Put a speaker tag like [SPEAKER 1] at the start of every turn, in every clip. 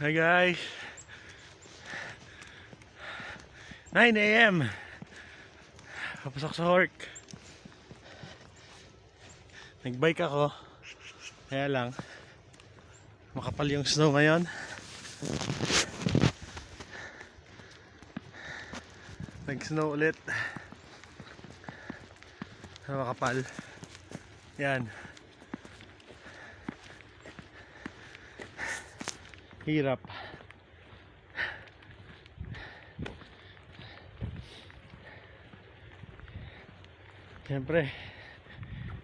[SPEAKER 1] Hi guys. 9 a.m. Papasok sa work. Nagbike ako. Kaya lang, makapal yung snow ngayon. Nag-snow ulit. Makapal. Yan. Hirap. Siyempre,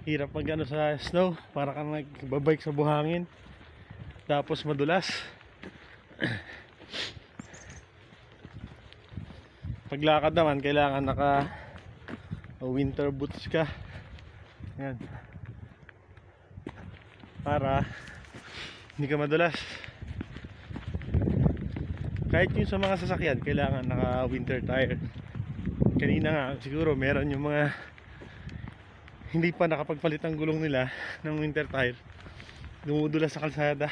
[SPEAKER 1] hirap mag ano sa snow para kang nagbabike sa buhangin. Tapos madulas. Paglakad naman, kailangan naka winter boots ka. Yan. Para hindi ka madulas kahit yung sa mga sasakyan kailangan naka winter tire. Kanina nga siguro meron yung mga hindi pa nakapagpalit ang gulong nila ng winter tire. Dumudula sa kalsada.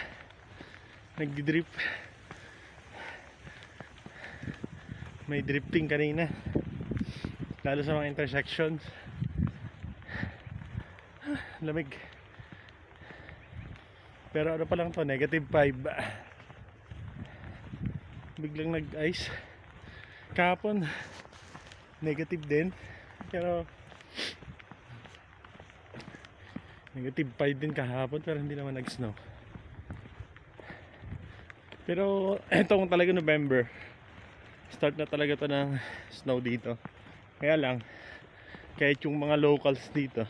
[SPEAKER 1] Nagdi-drip. May drifting kanina. Lalo sa mga intersections. Lamig. Pero ano pa lang to negative 5 biglang nag-ice. Kahapon negative din. Pero negative 5 din kahapon pero hindi naman nag-snow. Pero etong talaga November start na talaga to ng snow dito. Kaya lang kahit yung mga locals dito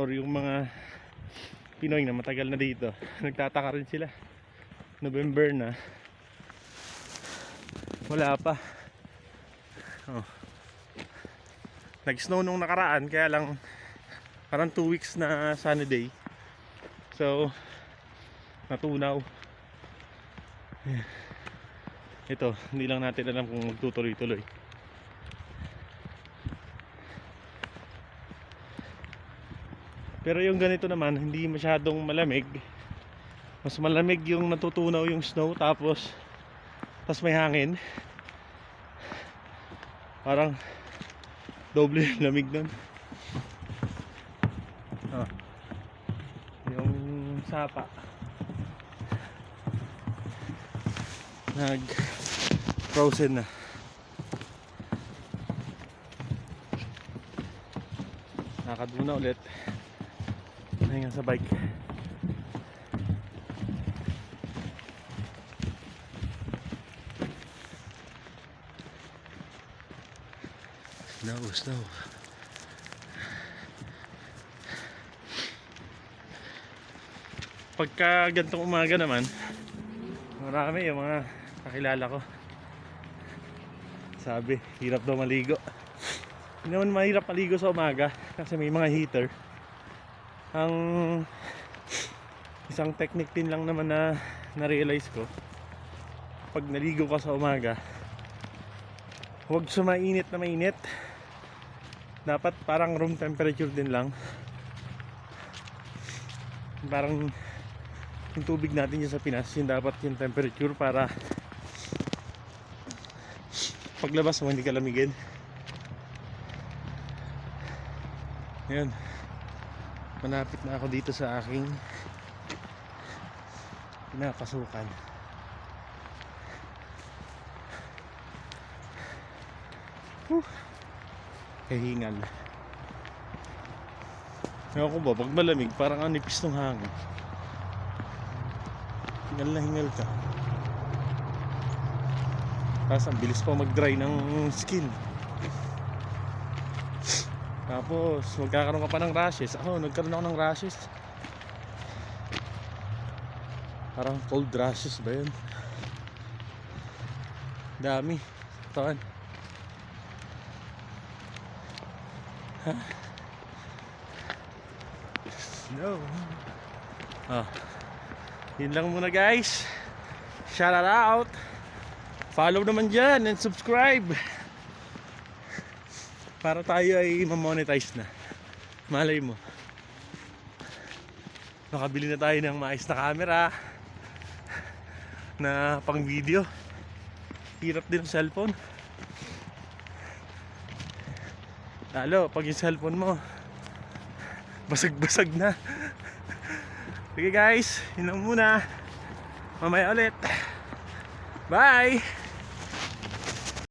[SPEAKER 1] or yung mga Pinoy na matagal na dito nagtataka rin sila. November na wala pa. Oh. nag snow nung nakaraan kaya lang parang 2 weeks na sunny day. So natunaw. Ito hindi lang natin alam kung magtutuloy-tuloy. Pero yung ganito naman hindi masyadong malamig. Mas malamig yung natutunaw yung snow tapos tapos may hangin. Parang doble lamig nun. Ah. yung sapa. Nag frozen na. Nakaduna ulit. Ngayon sa bike Snow, snow. Pagka gantong umaga naman, marami yung mga kakilala ko. Sabi, hirap daw maligo. Hindi naman mahirap maligo sa umaga kasi may mga heater. Ang isang technique din lang naman na na-realize ko pag naligo ka sa umaga huwag sa mainit na mainit dapat parang room temperature din lang. Parang yung tubig natin dyan sa Pinas yun dapat yung temperature para paglabas mo hindi ka lamigin. Yun. Malapit na ako dito sa aking pinapasukan. Whew. Kahingal. Ewan ko ba, pag malamig, parang ang nipis ng hangin. Hingal na hingal ka. Tapos ang bilis pa mag-dry ng skin. Tapos, magkakaroon ka pa ng rashes. Ako, nagkaroon ako ng rashes. Parang cold rashes ba yun? Dami. Tawan. No. Ah. Yun lang muna guys. Shout out. Follow naman dyan and subscribe. Para tayo ay mamonetize na. Malay mo. Makabili na tayo ng maayos na camera. na pang video. Hirap din ang cellphone. Lalo, pag yung cellphone mo, basag-basag na. Sige guys, yun muna. Mamaya ulit. Bye!